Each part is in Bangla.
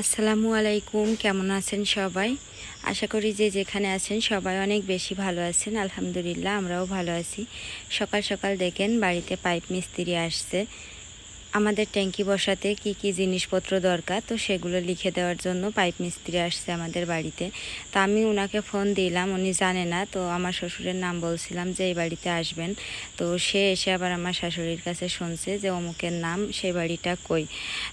আসসালামু আলাইকুম, কেমন আছেন সবাই? আশা করি যে যেখানে আছেন সবাই অনেক বেশি ভালো আছেন, আলহামদুলিল্লাহ আমরাও ভালো আছি। সকাল সকাল দেখেন বাড়িতে পাইপ মিস্ত্রি আসছে। আমাদের ট্যাঙ্কি বসাতে কি কি জিনিসপত্র দরকার? তো সেগুলো লিখে দেওয়ার জন্য পাইপ মিস্ত্রি আসছে আমাদের বাড়িতে। তা আমি ওনাকে ফোন দিলাম, উনি জানে না, তো আমার শ্বশুরের নাম বলছিলাম যে এই বাড়িতে আসবেন। তো সে এসে আবার আমার শাশুড়ির কাছে শুনছে যে অমুকের নাম সেই বাড়িটা কই?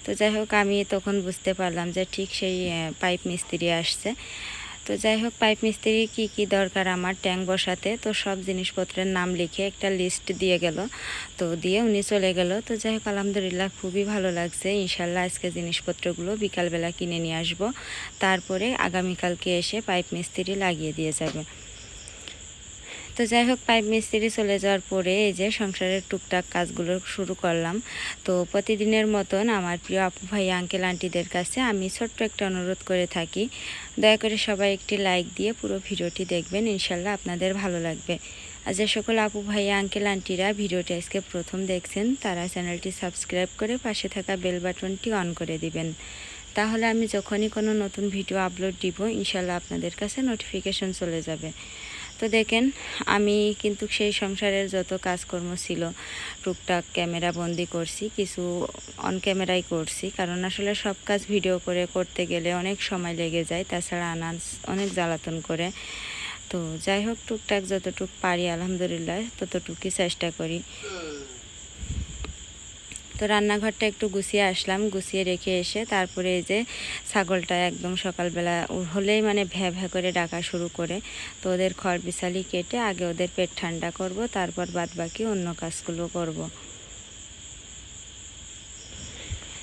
তো যাই হোক, আমি তখন বুঝতে পারলাম যে ঠিক সেই পাইপ মিস্ত্রি আসছে। তো যাই হোক, পাইপ মিস্ত্রি কি কি দরকার আমার ট্যাঙ্ক বসাতে, তো সব জিনিসপত্রের নাম লিখে একটা লিস্ট দিয়ে গেল। তো দিয়ে উনি চলে গেল। তো যাই হোক, আলহামদুলিল্লাহ খুবই ভালো লাগছে। ইনশাল্লাহ আজকে জিনিসপত্রগুলো বিকালবেলা কিনে নিয়ে আসব। তারপরে আগামীকালকে এসে পাইপ মিস্ত্রি লাগিয়ে দিয়ে যাবে। তো যাই হোক পাইপ মিস্ত্রি চলে যাওয়ার পরে এই যে সংসারের টুকটাক কাজগুলো শুরু করলাম। তো প্রতিদিনের মতন আমার প্রিয় আপু ভাই আঙ্কেল আন্টিদের কাছে আমি ছোট্ট একটা অনুরোধ করে থাকি। দয়া করে সবাই একটি লাইক দিয়ে পুরো ভিডিওটি দেখবেন, ইনশাল্লাহ আপনাদের ভালো লাগবে। আর যে সকল আপু ভাই আঙ্কেল আন্টিরা ভিডিওটি আজকে প্রথম দেখছেন, তারা চ্যানেলটি সাবস্ক্রাইব করে পাশে থাকা বেল বাটনটি অন করে দিবেন। তাহলে আমি যখনই কোনো নতুন ভিডিও আপলোড দিব, ইনশাল্লাহ আপনাদের কাছে নোটিফিকেশন চলে যাবে। তো দেখেন, আমি কিন্তু সেই সংসারের যত কাজকর্ম ছিল, টুকটাক ক্যামেরা বন্দি করছি, কিছু অন ক্যামেরাই করছি। কারণ আসলে সব কাজ ভিডিও করে করতে গেলে অনেক সময় লেগে যায়, তাছাড়া আনাজ অনেক জ্বালাতন করে। তো যাই হোক, টুকটাক যতটুক পারি, আলহামদুলিল্লাহ, ততটুকুই চেষ্টা করি। তো রান্নাঘরটা একটু গুছিয়ে আসলাম, গুছিয়ে রেখে এসে তারপরে এই যে ছাগলটা একদম সকালবেলা হলেই মানে ভ্যা ভ্যা করে ডাকা শুরু করে। তো ওদের খড় বিশালি কেটে আগে ওদের পেট ঠান্ডা করব, তারপর বাদ বাকি অন্য কাজগুলো করব।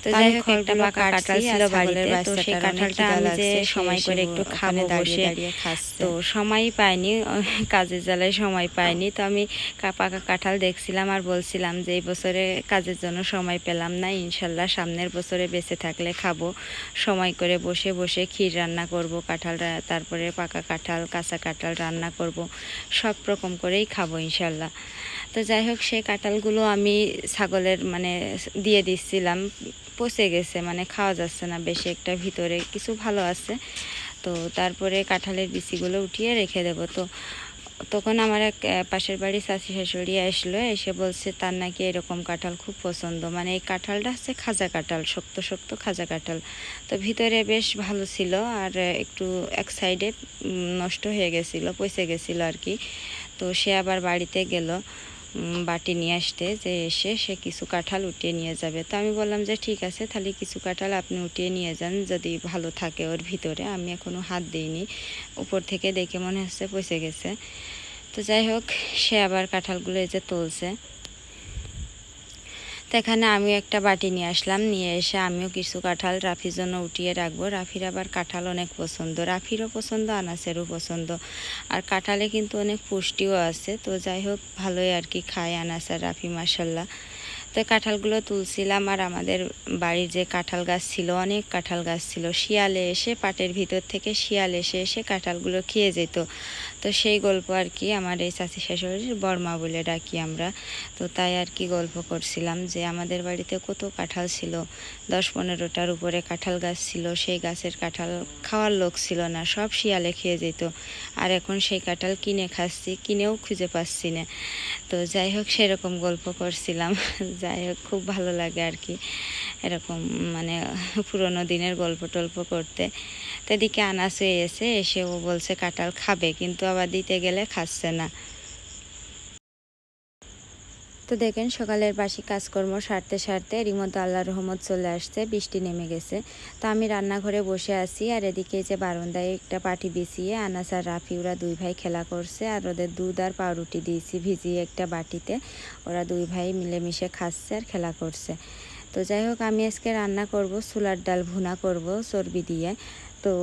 তো যাই হোক একটা পাকা কাঁঠাল ছিল বাড়িতে তো সেই কাঁঠালটা আমি যে সময় করে একটু খাব বসে তো সময়ই পাইনি কাজের জ্বালায় সময় পাইনি। তো আমি পাকা কাঁঠাল দেখছিলাম আর বলছিলাম যে এই বছরে কাজের জন্য সময় পেলাম না ইনশাল্লাহ সামনের বছরে বেঁচে থাকলে খাব। সময় করে বসে বসে ক্ষীর রান্না করব কাঁঠাল তারপরে পাকা কাঁঠাল কাঁচা কাঁঠাল রান্না করব সব রকম করেই খাব ইনশাল্লাহ। তো যাই হোক সেই কাঁঠালগুলো আমি ছাগলের মানে দিয়ে দিচ্ছিলাম পচে গেছে মানে খাওয়া যাচ্ছে না বেশি একটা ভিতরে, কিছু ভালো আছে। তো তারপরে কাঁঠালের বিচিগুলো উঠিয়ে রেখে দেবো। তো তখন আমার এক পাশের বাড়ি শাশি শাশুড়ি আসলো, এসে বলছে, তার নাকি এরকম কাঁঠাল খুব পছন্দ। মানে এই কাঁঠালটা হচ্ছে খাজা কাঁঠাল, শক্ত শক্ত খাজা কাঁঠাল। তো ভিতরে বেশ ভালো ছিল আর একটু এক সাইডে নষ্ট হয়ে গেছিল, পচে গেছিল আর কি। তো সে আবার বাড়িতে গেল। বাটি নিয়ে আসতে, যে এসে সে কিছু কাঁঠাল উঠিয়ে নিয়ে যাবে। তো আমি বললাম যে, ঠিক আছে, তাহলে কিছু কাঁঠাল আপনি উঠিয়ে নিয়ে যান, যদি ভালো থাকে ওর ভিতরে। আমি এখনও হাত দিইনি, উপর থেকে দেখে মনে হচ্ছে পচে গেছে। তো যাই হোক, সে আবার কাঁঠালগুলো এই যে তুলছে। তো এখানে আমি একটা বাটি নিয়ে আসলাম, নিয়ে এসে আমিও কিছু কাঁঠাল রাফির জন্য উঠিয়ে রাখব। রাফির আবার কাঁঠাল অনেক পছন্দ। রাফিরও পছন্দ, আনাসেরও পছন্দ। আর কাঁঠালে কিন্তু অনেক পুষ্টিও আছে। তো যাই হোক, ভালোই আর কি খায় আনাস আর রাফি মাসাল্লাহ তো কাঁঠালগুলো তুলছিলাম আর আমাদের বাড়ির যে কাঁঠাল গাছ ছিল, অনেক কাঁঠাল গাছ ছিল। শিয়ালে এসে পাটের ভিতর থেকে শিয়াল এসে এসে কাঁঠালগুলো খেয়ে যেত। তো সেই গল্প আর কি আমার এই চাচি শাশুড়ির বর্মা বলে ডাকি আমরা। তো তাই আর কি গল্প করছিলাম যে আমাদের বাড়িতে কত কাঁঠাল ছিল। দশ পনেরোটার উপরে কাঁঠাল গাছ ছিল, সেই গাছের কাঁঠাল খাওয়ার লোক ছিল না, সব শিয়ালে খেয়ে যেত। আর এখন সেই কাঁঠাল কিনে খাচ্ছি, কিনেও খুঁজে পাচ্ছি না। তো যাই হোক, সেরকম গল্প করছিলাম। যাই হোক, খুব ভালো লাগে আর কি। এরকম মানে পুরনো দিনের গল্প টল্প করতে। তো এদিকে আনাসে এসে এসে ও বলছে কাঁঠাল খাবে, কিন্তু আবার দিতে গেলে খাচ্ছে না। তো দেখেন, সকালের বাসি কাজকর্ম সারতে সারতে এরই মধ্যে আল্লাহ রহমত চলে আসছে, বৃষ্টি নেমে গেছে। তো আমি রান্নাঘরে বসে আছি আর এদিকে যে বারান্দায় একটা পাটি বিছিয়ে আনাস আর রাফি, ওরা দুই ভাই খেলা করছে আর ওদের দুধ আর পাউরুটি দিয়েছি ভিজিয়ে একটা বাটিতে। ওরা দুই ভাই মিলেমিশে খাচ্ছে আর খেলা করছে। তো যাই হোক, আমি আজকে রান্না করব, ছোলার ডাল ভুনা করব চর্বি দিয়ে। তো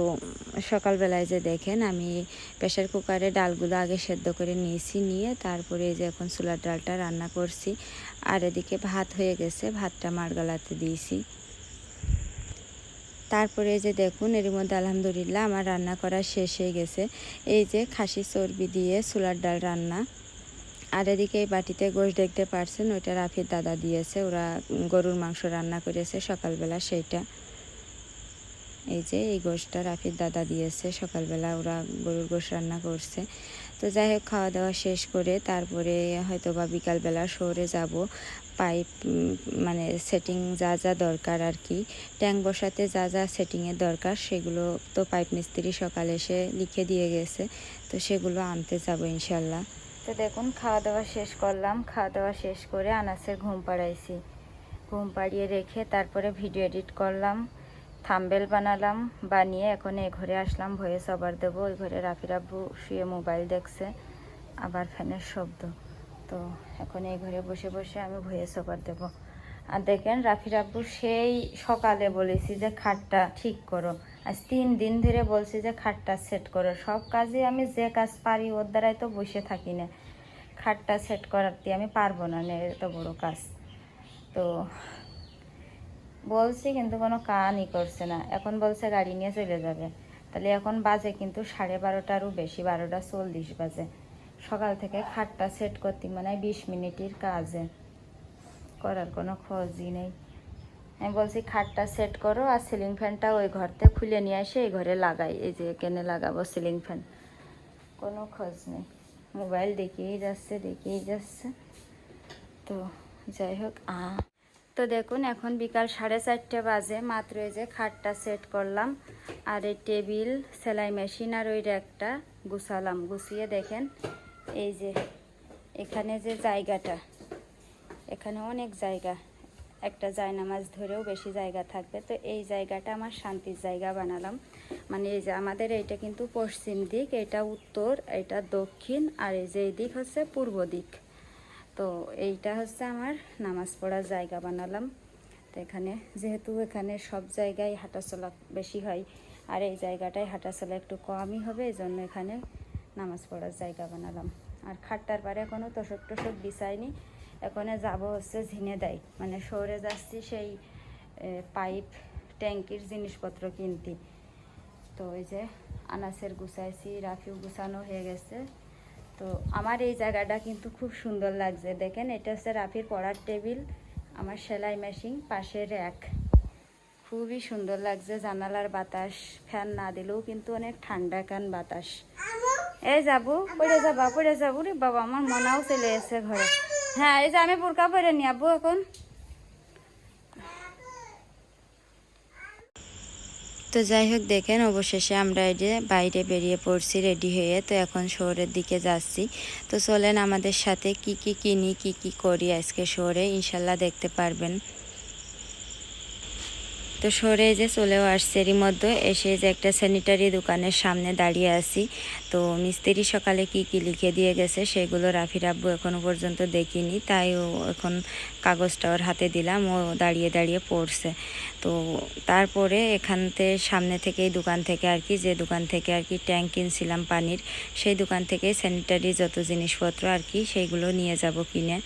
সকালবেলায় যে দেখেন আমি প্রেশার কুকারে ডালগুলো আগে সেদ্ধ করে নিয়েছি, নিয়ে তারপরে যে এখন ছোলার ডালটা রান্না করছি। আর এদিকে ভাত হয়ে গেছে, ভাতটা মারগালাতে দিয়েছি। তারপরে যে দেখুন এর মধ্যে আলহামদুলিল্লাহ আমার রান্না করা শেষ হয়ে গেছে। এই যে খাসি চর্বি দিয়ে ছোলার ডাল রান্না। আর এদিকে এই বাটিতে গোশ দেখতে পারছেন, ওইটা রাফির দাদা দিয়েছে। ওরা গরুর মাংস রান্না করেছে সকালবেলা সেইটা। এই যে এই গোশটা রাফির দাদা দিয়েছে, সকালবেলা ওরা গরুর গোশ রান্না করছে। তো যাই হোক, খাওয়া দাওয়া শেষ করে তারপরে হয়তো বা বিকালবেলা শহরে যাব। পাইপ মানে সেটিং যা যা দরকার আর কি ট্যাঙ্ক বসাতে যা যা সেটিংয়ের দরকার, সেগুলো তো পাইপ মিস্ত্রি সকালে এসে লিখে দিয়ে গেছে, তো সেগুলো আনতে যাব ইনশাল্লাহ। তো দেখুন, খাওয়া দাওয়া শেষ করলাম। খাওয়া দাওয়া শেষ করে আনাসের ঘুম পাড়াইছি। ঘুম পাড়িয়ে রেখে তারপরে ভিডিও এডিট করলাম। থাম্বেল বানালাম, বানিয়ে এখন এই ঘরে আসলাম, ভয়ে সবার দেবো, ওই ঘরে রাফি রাব্বু শুয়ে মোবাইল দেখছে, আবার ফ্যানের শব্দ। তো এখন এই ঘরে বসে বসে আমি ভয়েস সবার দেবো। আর দেখেন রাফি রাব্বু সেই সকালে বলেছি যে খাটটা ঠিক করো। আজ তিন দিন ধরে বলছি যে খাটটা সেট করো। সব কাজে আমি যে কাজ পারি, ওর দ্বারাই তো বসে থাকি না। খাটটা সেট দিয়ে আমি পারব না এত বড় কাজ। তো বলছি, কিন্তু কোনো কানই করছে না। এখন বলছে গাড়ি নিয়ে চলে যাবে। তাহলে এখন বাজে কিন্তু সাড়ে বারোটারও বেশি, বারোটা চল্লিশ বাজে। সকাল থেকে খাটটা সেট করতে মানে বিশ মিনিটের কাজে। করার কোনো খোঁজই নেই। আমি বলছি, খাটটা সেট করো আর সিলিং ফ্যানটা ওই ঘরতে খুলে নিয়ে এসে এই ঘরে লাগাই। এই যে এখানে লাগাবো সিলিং ফ্যান কোনো খোঁজ নেই। মোবাইল দেখিয়েই যাচ্ছে দেখিয়েই যাচ্ছে। তো যাই হোক, আ তো দেখুন, এখন বিকাল সাড়ে চারটে বাজে। মাত্র এই যে খাটটা সেট করলাম। আর এই টেবিল, সেলাই মেশিন আর ওই র্যাকটা গুছালাম। গুছিয়ে দেখেন, এই যে এখানে যে জায়গাটা, এখানে অনেক জায়গা। একটা জায়নামাজ ধরেও বেশি জায়গা থাকবে। তো এই জায়গাটা আমার শান্তির জায়গা বানালাম। মানে এই যে আমাদের এইটা কিন্তু পশ্চিম দিক, এটা উত্তর, এটা দক্ষিণ, আর এই যে এই দিক হচ্ছে পূর্ব দিক। তো এইটা হচ্ছে আমার নামাজ পড়ার জায়গা বানালাম। তো এখানে যেহেতু এখানে সব জায়গায় হাঁটাচলা বেশি হয়, আর এই জায়গাটায় হাঁটাচলা একটু কমই হবে এই জন্য এখানে নামাজ পড়ার জায়গা বানালাম। আর খাটটার পারে এখনও তোষক টোষক বিছাইনি। এখানে যাব হচ্ছে ঝিনে দেয় মানে শহরে যাচ্ছি সেই পাইপ, ট্যাঙ্কির জিনিসপত্র কিনতে। তো ওই যে আনাসের গুছাইছি রাফিও গুছানো হয়ে গেছে। তো আমার এই জায়গাটা কিন্তু খুব সুন্দর লাগছে। দেখেন, এটা হচ্ছে রাফির পড়ার টেবিল, আমার সেলাই মেশিন, পাশের এক খুবই সুন্দর লাগছে জানালার বাতাস, ফ্যান না দিলেও কিন্তু অনেক ঠান্ডা কান বাতাস। এই যাব, পড়ে যাবা, পড়ে যাব রে বাবা, আমার মনাও চলে এসে ঘরে। হ্যাঁ এই যে আমি বোরকা পরে নিয়ে আবু এখন। তো যাই হোক, দেখেন অবশেষে আমরা এই যে বাইরে বেরিয়ে পড়ছি রেডি হয়ে তো এখন শহরের দিকে যাচ্ছি। তো চলেন আমাদের সাথে কি কি কিনি, কি কি করি আজকে শহরে, ইনশাল্লাহ দেখতে পারবেন। তো সরে যে চলেও আসছে, এরই মধ্যে এসে যে একটা স্যানিটারি দোকানের সামনে দাঁড়িয়ে আছি। তো মিস্ত্রি সকালে কি কি লিখে দিয়ে গেছে, সেগুলো রাফি রাব্বু এখনও পর্যন্ত দেখিনি, তাই ও এখন কাগজটা ওর হাতে দিলাম, ও দাঁড়িয়ে দাঁড়িয়ে পড়ছে। তো তারপরে এখান থেকে সামনে থেকেই দোকান থেকে আর কি, যে দোকান থেকে আর কি ট্যাঙ্ক কিনছিলাম পানির, সেই দোকান থেকে স্যানিটারি যত জিনিসপত্র আর কি, সেইগুলো নিয়ে যাব কিনে।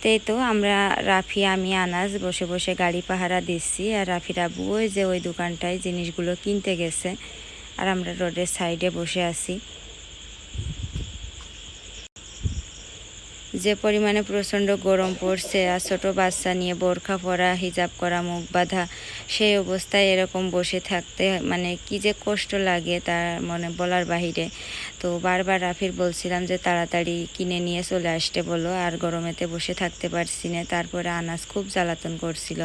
তো এই তো আমরা রাফি, আমি আনাজ বসে বসে গাড়ি পাহারা দিচ্ছি আর রাফি ওই যে ওই দোকানটায় জিনিসগুলো কিনতে গেছে। আর আমরা রোডের সাইডে বসে আছি। যে পরিমাণে প্রচণ্ড গরম পড়ছে আর ছোটো বাচ্চা নিয়ে বোরখা পরা, হিজাব করা, মুখ বাঁধা, সেই অবস্থায় এরকম বসে থাকতে মানে কি যে কষ্ট লাগে তার মনে বলার বাহিরে। তো বারবার রাফির বলছিলাম যে তাড়াতাড়ি কিনে নিয়ে চলে আসতে বলো, আর গরমেতে বসে থাকতে পারছি না। তারপরে আনাজ খুব জ্বালাতন করছিল।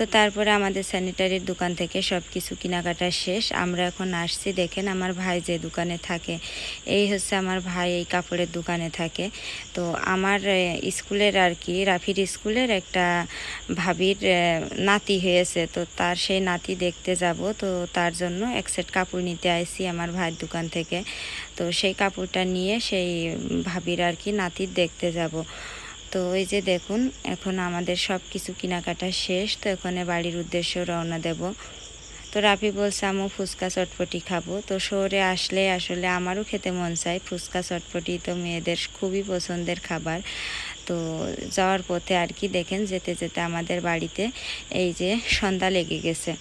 তো তারপরে আমাদের স্যানিটারির দোকান থেকে সব কিছু কেনাকাটা শেষ। আমরা এখন আসছি, দেখেন আমার ভাই যে দোকানে থাকে, এই হচ্ছে আমার ভাই এই কাপড়ের দোকানে থাকে। তো আমার স্কুলের আর কি, রাফির স্কুলের একটা ভাবির নাতি হয়েছে। তো তার সেই নাতি দেখতে যাব, তো তার জন্য এক সেট কাপড় নিতে আইছি আমার ভাইয়ের দোকান থেকে। তো সেই কাপড়টা নিয়ে সেই ভাবির আর কি নাতির দেখতে যাব। তো ওই যে দেখুন, এখন আমাদের সব কিছু কেনাকাটা শেষ, তো এখানে বাড়ির উদ্দেশ্যে রওনা দেব। তো রাফি বলছে আমু ফুচকা চটপটি খাব। তো শহরে আসলে আসলে আমারও খেতে মন চায়। ফুচকা চটপটি তো মেয়েদের খুবই পছন্দের খাবার। তো যাওয়ার পথে আর কি দেখেন, যেতে যেতে আমাদের বাড়িতে এই যে সন্ধ্যা লেগে গেছে।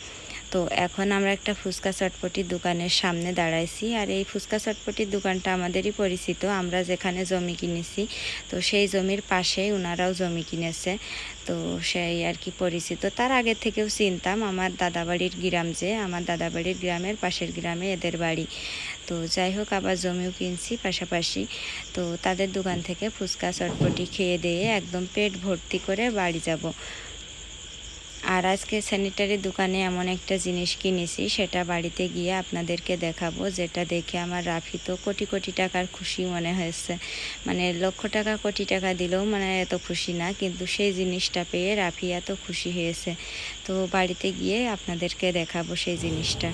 তো এখন আমরা একটা ফুচকা চটপটির দোকানের সামনে দাঁড়াইছি আর এই ফুচকা চটপটির দোকানটা আমাদেরই পরিচিত। আমরা যেখানে জমি কিনেছি, তো সেই জমির পাশেই ওনারাও জমি কিনেছে। তো সেই আর কি পরিচিত। তার আগে থেকেও চিনতাম, আমার দাদাবাড়ির গ্রাম যে, আমার দাদাবাড়ির গ্রামের পাশের গ্রামে এদের বাড়ি। তো যাই হোক, আবার জমিও কিনছি পাশাপাশি। তো তাদের দোকান থেকে ফুচকা চটপটি খেয়ে দিয়ে একদম পেট ভর্তি করে বাড়ি যাব। আর আজকে স্যানিটারি দোকানে এমন একটা জিনিস কিনেছি, সেটা বাড়িতে গিয়ে আপনাদেরকে দেখাবো, যেটা দেখে আমার রাফি তো কোটি কোটি টাকার খুশি মনে হয়েছে। মানে লক্ষ টাকা কোটি টাকা দিলেও মানে এত খুশি না, কিন্তু সেই জিনিসটা পেয়ে রাফি এত খুশি হয়েছে। তো বাড়িতে গিয়ে আপনাদেরকে দেখাবো সেই জিনিসটা।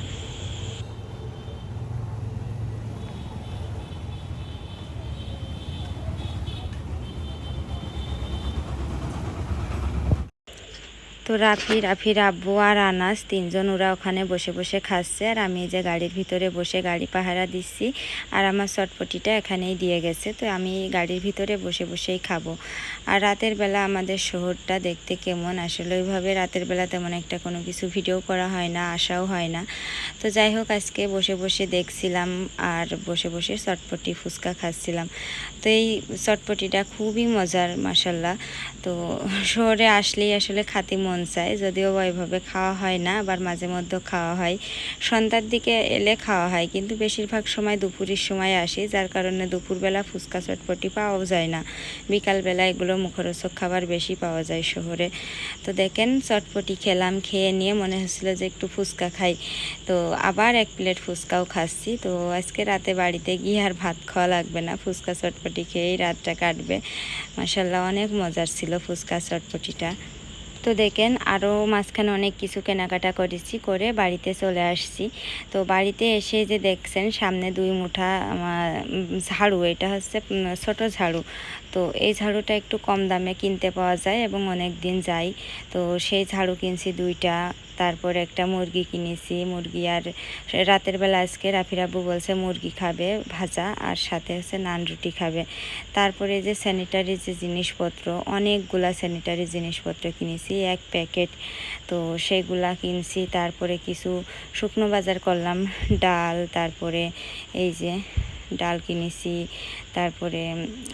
তো রাফি রাফির আব্বু আর আনাস তিনজন ওরা ওখানে বসে বসে খাচ্ছে। আর আমি এই যে গাড়ির ভিতরে বসে গাড়ি পাহারা দিচ্ছি। আর আমার চটপটিটা এখানেই দিয়ে গেছে। তো আমি গাড়ির ভিতরে বসে, বসেই খাব। আর রাতের বেলা আমাদের শহরটা দেখতে কেমন? আসলে ওইভাবে রাতের বেলা তেমন একটা কোনো কিছু ভিডিও করা হয় না আসাও হয় না। তো যাই হোক, আজকে বসে বসে দেখছিলাম আর বসে বসে চটপটি ফুচকা খাচ্ছিলাম। তো এই চটপটিটা খুবই মজার মাসাল্লাহ তো শহরে আসলেই আসলে খাতি মন চায়, যদিও ওইভাবে খাওয়া হয় না, আবার মাঝে মধ্যে খাওয়া হয়। সন্ধ্যার দিকে এলে খাওয়া হয়, কিন্তু বেশিরভাগ সময় দুপুরের সময় আসি, যার কারণে দুপুরবেলা ফুচকা, চটপটি পাওয়াও যায় না। বিকালবেলা এগুলো মুখরোচক খাবার বেশি পাওয়া যায় শহরে। তো দেখেন, চটপটি খেলাম, খেয়ে নিয়ে মনে হচ্ছিল যে একটু ফুচকা খাই। তো আবার এক প্লেট ফুচকাও খাচ্ছি। তো আজকে রাতে বাড়িতে গিয়ে আর ভাত খাওয়া লাগবে না, ফুচকা, চটপটি খেয়েই রাতটা কাটবে। মাসাল্লাহ অনেক মজার ছিল ফুচকা, চটপটিটা। তো দেখেন আরও মাঝখানে অনেক কিছু কেনাকাটা করেছি, করে বাড়িতে চলে আসছি। তো বাড়িতে এসে যে দেখছেন, সামনে দুই মুঠা ঝাড়ু, এটা হচ্ছে ছোট ঝাড়ু। তো এই ঝাড়ুটা একটু কম দামে কিনতে পাওয়া যায় এবং অনেক দিন যায় তো সেই ঝাড়ু কিনছি দুইটা। তারপরে একটা মুরগি কিনেছি। মুরগি আর রাতের বেলা আজকে রাফিরাবু বলছে মুরগি খাবে, ভাজা, আর সাথে হচ্ছে নান রুটি খাবে। তারপরে যে স্যানিটারি যে জিনিসপত্র, অনেকগুলা স্যানিটারি জিনিসপত্র কিনেছি, এক প্যাকেট। তো সেগুলা কিনছি, তারপরে কিছু শুকনো বাজার করলাম, ডাল, তারপরে এই যে ডাল কিনেছি, তারপরে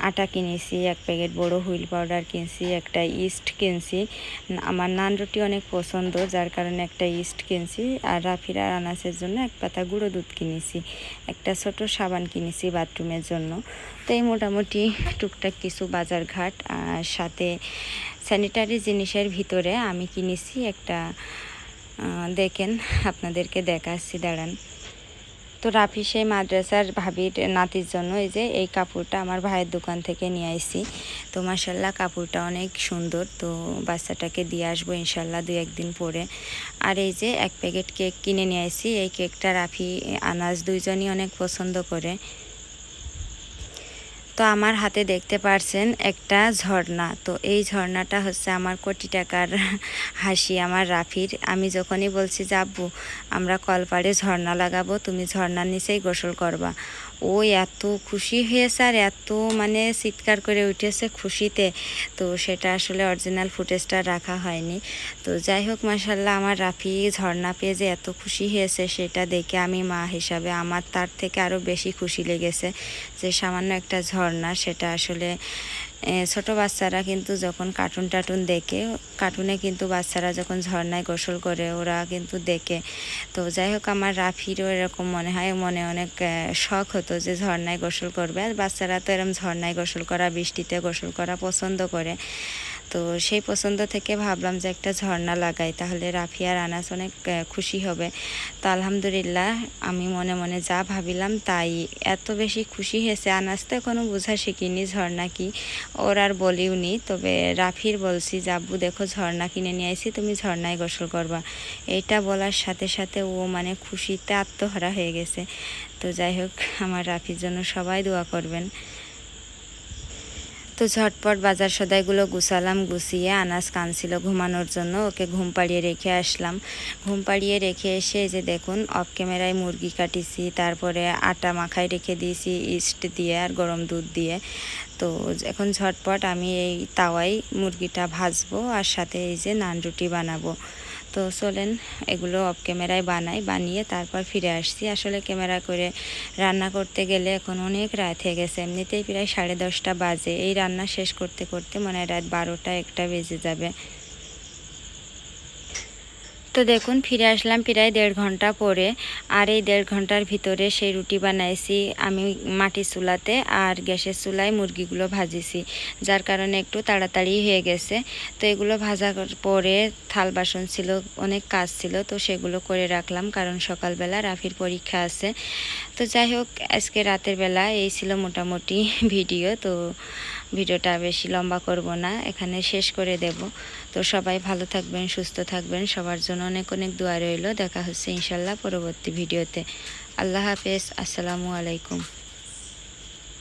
আটা কিনেছি, এক প্যাকেট বড় হুইল পাউডার কিনছি, একটা ইস্ট কিনছি। আমার নান রুটি অনেক পছন্দ, যার কারণে একটা ইস্ট কিনছি। আর রাফির আনাসের জন্য এক পাতা গুঁড়ো দুধ কিনেছি, একটা ছোট সাবান কিনেছি বাথরুমের জন্য। তো এই মোটামুটি টুকটাক কিছু বাজার ঘাট আর সাথে স্যানিটারি জিনিসের ভিতরে আমি কিনেছি একটা দেখেন, আপনাদেরকে দেখাচ্ছি, দাঁড়ান। তো রাফি সেই মাদ্রাসার ভাবির নাতির জন্য এই যে এই কাপড়টা আমার ভাইয়ের দোকান থেকে নিয়ে আসি তো মাসাল্লাহ কাপড়টা অনেক সুন্দর। তো বাচ্চাটাকে দিয়ে আসব ইনশাল্লাহ দু একদিন পরে। আর এই যে এক প্যাকেট কেক কিনে নিয়ে আইছি। এই কেকটা রাফি আনাজ দুইজনই অনেক পছন্দ করে। তো আমার হাতে দেখতে পারছেন একটা ঝর্ণা। তো এই ঝর্ণাটা হচ্ছে আমার কোটি টাকার হাসি, আমার রাফির। আমি যখনই বলছি যাব আমরা কলপাড়ে ঝর্ণা লাগাবো, তুমি ঝর্ণার নিচেই গোসল করবা। ও এত খুশি হয়েছে আর এত মানে চিৎকার করে উঠেছে খুশিতে। তো সেটা আসলে অরিজিনাল ফুটেজটা রাখা হয়নি। তো যাই হোক মাসাল্লাহ আমার রাফি ঝর্ণা পেয়ে যে এত খুশি হয়েছে সেটা দেখে আমি মা হিসাবে আমার তার থেকে আরও বেশি খুশি লেগেছে যে সামান্য একটা ঝর্ণা, সেটা আসলে ছোট বাচ্চারা কিন্তু যখন কার্টুন টাটুন দেখে কার্টুনে কিন্তু বাচ্চারা যখন ঝর্নায় গোসল করে, ওরা কিন্তু দেখে। তো যাই হোক, আমার রাফিরও এরকম মনে হয়, মনে অনেক শখ হতো যে ঝর্নায় গোসল করবে। আর বাচ্চারা তো এরকম ঝর্নায় গোসল করা, বৃষ্টিতে গোসল করা পছন্দ করে। তো সেই পছন্দ থেকে ভাবলাম যে একটা ঝর্ণা লাগাই, তাহলে রাফিয়ার আনাস অনেক খুশি হবে। তো আলহামদুলিল্লাহ আমি মনে মনে যা ভাবিলাম তাই। এত বেশি খুশি হয়েছে আনাস তো এখনও বোঝা শিখিনি ঝর্ণা কি। ওর আর বলিও নি, তবে রাফির বলছি যাবু দেখো ঝর্ণা কিনে নিয়ে আসি তুমি ঝর্ণায় গোসল করবা। এইটা বলার সাথে সাথে ও মানে খুশিতে আত্মহারা হয়ে গেছে। তো যাই হোক, আমার রাফির জন্য সবাই দোয়া করবেন। তো ঝটপট বাজার সদাইগুলো গুছালাম, গুছিয়ে আনাজ কানছিল ঘুমানোর জন্য। ওকে ঘুম পাড়িয়ে রেখে আসলাম। ঘুম পাড়িয়ে রেখে এসে যে দেখুন অফ ক্যামেরায় মুরগি কাটিছি, তারপরে আটা মাখায় রেখে দিয়েছি ইস্ট দিয়ে আর গরম দুধ দিয়ে। তো এখন ঝটপট আমি এই তাওয়াই মুরগিটা ভাজবো আর সাথে এই যে নান রুটি বানাবো। তো চলেন, এগুলো অফ ক্যামেরায় বানাই, বানিয়ে তারপর ফিরে আসছি। আসলে ক্যামেরা করে রান্না করতে গেলে এখন অনেক রাত হয়ে গেছে, এমনিতেই প্রায় সাড়ে দশটা বাজে। এই রান্না শেষ করতে করতে মনে হয় রাত বারোটা, একটা বেজে যাবে। তো দেখুন, ফিরে আসলাম প্রায় দেড় ঘণ্টা পরে। আর এই দেড় ঘণ্টার ভিতরে সেই রুটি বানাইছি আমি মাটির চুলাতে আর গ্যাসের চুলায় মুরগিগুলো ভাজিছি, যার কারণে একটু তাড়াতাড়ি হয়ে গেছে। তো এগুলো ভাজা পরে থাল বাসন ছিল, অনেক কাজ ছিল, তো সেগুলো করে রাখলাম কারণ সকালবেলা রাফির পরীক্ষা আছে। তো যাই হোক, আজকে রাতের বেলা এই ছিল মোটামুটি ভিডিও, তো ভিডিওটা বেশি লম্বা করব না, এখানে শেষ করে দেব। তো সবাই ভালো থাকবেন, সুস্থ থাকবেন, সবার জন্য অনেক অনেক দোয়া রইল। দেখা হচ্ছে ইনশাল্লাহ পরবর্তী ভিডিওতে। আল্লাহ হাফেজ, আসসালামু আলাইকুম।